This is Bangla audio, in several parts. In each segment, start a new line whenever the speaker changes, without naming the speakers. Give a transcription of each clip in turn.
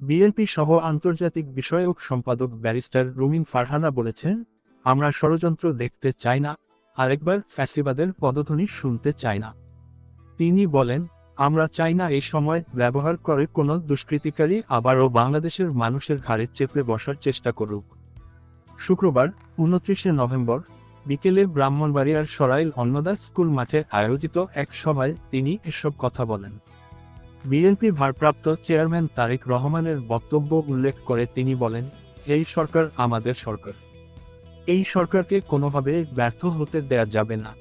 বিএনপি সহ আন্তর্জাতিক বিষয়ক সম্পাদক ব্যারিস্টার রুমিন ফারহানা বলেছেন, আমরা ষড়যন্ত্র দেখতে চাই না, আরেকবার ফ্যাসিবাদের পদধ্বনি শুনতে চাই না। তিনি বলেন, আমরা চাই না এই সময় ব্যবহার করে কোনো দুষ্কৃতিকারী আবারও বাংলাদেশের মানুষের ঘাড়ে চেপে বসার চেষ্টা করুক। শুক্রবার, উনত্রিশে নভেম্বর, বিকেলে ব্রাহ্মণবাড়িয়ার সরাইল অন্নদা স্কুল মাঠে আয়োজিত এক সভায় তিনি এসব কথা বলেন। বিএনপি ভারপ্রাপ্ত চেয়ারম্যান তারেক রহমানের বক্তব্য উল্লেখ করে তিনি বলেন, এই সরকার আমাদের সরকার। এই সরকারকে কোনোভাবে ব্যর্থ হতে দেয়া যাবে না।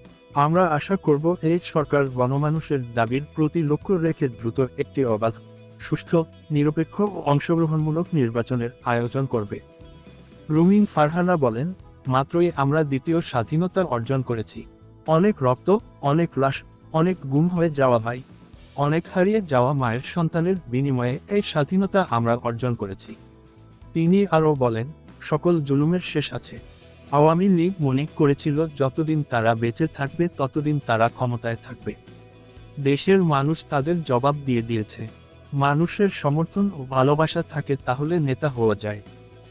আমরা আশা করব এই সরকার গণমানুষের দাবির প্রতি লক্ষ্য রেখে দ্রুত একটি অবাধ, সুষ্ঠু, নিরপেক্ষ অংশগ্রহণমূলক নির্বাচনের আয়োজন করবে। রুমিন ফারহানা বলেন, মাত্রই আমরা দ্বিতীয় স্বাধীনতা অর্জন করেছি। অনেক রক্ত, অনেক লাশ, অনেক গুম হয়ে যাওয়া ভাই অনেক হারিয়ে যাওয়া মায়ের সন্তানের বিনিময়ে এই স্বাধীনতা আমরা অর্জন করেছি। তিনি আরও বলেন, সকল জুলুমের শেষ আছে। আওয়ামী লীগ মনে করেছিল, যতদিন তারা বেঁচে থাকবে, ততদিন তারা ক্ষমতায় থাকবে। দেশের মানুষ তাদের জবাব দিয়ে দিয়েছে। মানুষের সমর্থন ও ভালোবাসা থাকে তাহলে নেতা হওয়া যায়।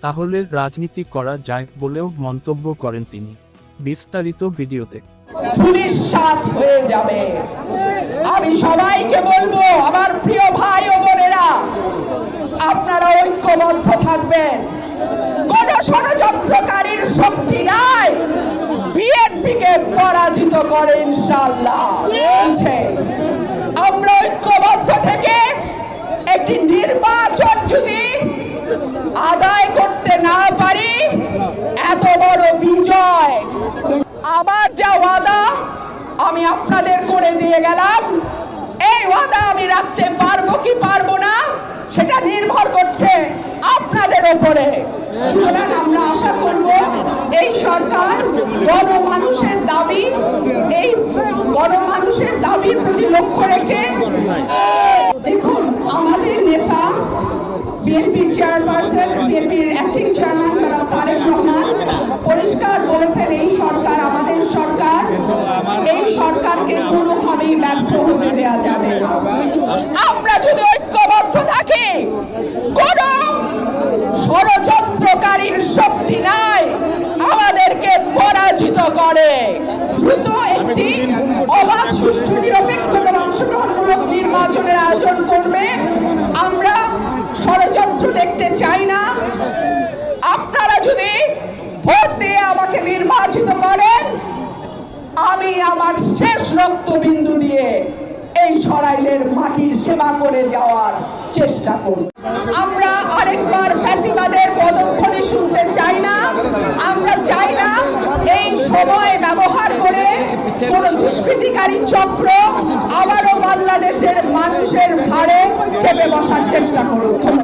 তাহলে রাজনীতি করা যায় বলেও মন্তব্য করেন তিনি। বিস্তারিত ভিডিওতে
ধূলিসাৎ হয়ে যাবে। আমি সবাইকে বলব, আমার প্রিয় ভাই ও বোনেরা, আপনারা ঐক্যবদ্ধ থাকবেন। কোন ষড়যন্ত্রকারীর শক্তি নাই। বিএনপিকে পরাজিত করে ইনশাল্লাহ আমরা ঐক্যবদ্ধ থেকে একটি নির্বাচন যদি আদায় করতে না পারি, এত বড় বিজয়। আমার যা ওয়াদা, আমি আপনাদের করে দিয়ে গেলাম। এই ওয়াদা আমি রাখতে পারব কি পারব না, সেটা নির্ভর করছে আপনাদের ওপরে। আমরা আশা করব এই সরকার গণমানুষের দাবি, এই গণমানুষের দাবির প্রতি লক্ষ্য রেখে, দেখুন, আমাদের নেতা, বিএনপি চেয়ারপারসন, বিএনপির অ্যাক্টিং চেয়ারম্যান তারা তারেক রহমান, পরিষ্কার বলেছেন এই এই সরকারকে কোনোভাবেই ব্যর্থ হতে দেওয়া যাবে আমরা যদি ঐক্যবদ্ধ থাকি, কোন ষড়যন্ত্রকারীর শক্তি নাই আমাদেরকে পরাজিত করে। দ্রুত একটি অবাধ, সুষ্ঠু, নিরপেক্ষ এবং অংশগ্রহণমূলক নির্বাচনের আয়োজন করবে। আমরা ষড়যন্ত্র দেখতে চাই না। আপনারা যদি ভোট দিয়ে আমাকে নির্বাচিত করেন আমি আমার শেষ রক্তবিন্দু দিয়ে এই সরাইলের মাটির সেবা করে যাওয়ার চেষ্টা করব। আমরা আরেকবার ফ্যাসিবাদের পদক্ষণে শুনতে চাই না। আমরা চাই না এই সময় ব্যবহার করে কোন দুষ্কৃতিকারী চক্র আবারও বাংলাদেশের মানুষের ঘাড়ে চেপে বসার চেষ্টা করুন